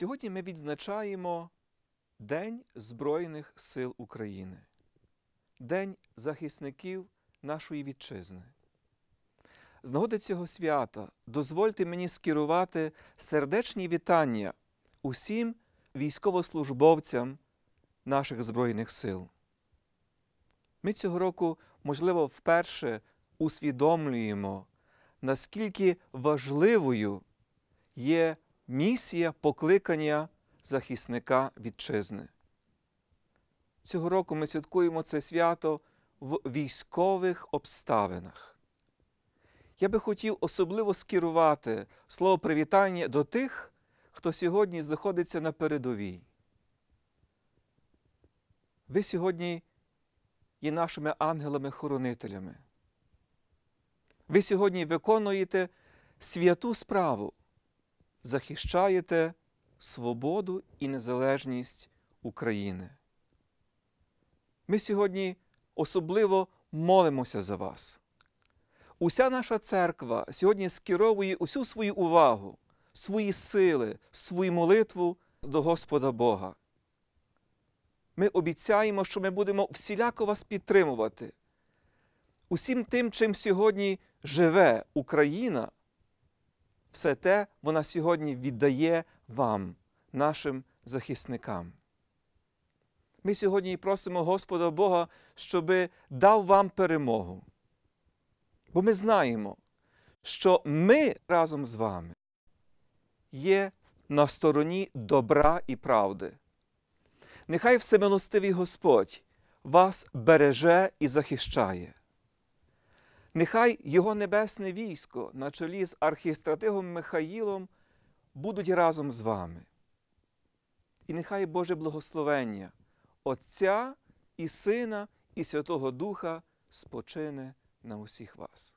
Сьогодні ми відзначаємо День Збройних сил України, День захисників нашої вітчизни. З нагоди цього свята дозвольте мені скерувати сердечні вітання усім військовослужбовцям наших Збройних сил. Ми цього року, можливо, вперше усвідомлюємо, наскільки важливою є місія покликання захисника вітчизни. Цього року ми святкуємо це свято в військових обставинах. Я би хотів особливо скерувати слово привітання до тих, хто сьогодні знаходиться на передовій. Ви сьогодні є нашими ангелами-хоронителями. Ви сьогодні виконуєте святу справу, захищаєте свободу і незалежність України. Ми сьогодні особливо молимося за вас. Уся наша церква сьогодні скеровує усю свою увагу, свої сили, свою молитву до Господа Бога. Ми обіцяємо, що ми будемо всіляко вас підтримувати. Усім тим, чим сьогодні живе Україна, все те вона сьогодні віддає вам, нашим захисникам. Ми сьогодні просимо Господа Бога, щоби дав вам перемогу. Бо ми знаємо, що ми разом з вами є на стороні добра і правди. Нехай всемилостивий Господь вас береже і захищає. Нехай Його небесне військо на чолі з архістратигом Михаїлом будуть разом з вами. І нехай Боже благословення Отця і Сина, і Святого Духа спочине на усіх вас.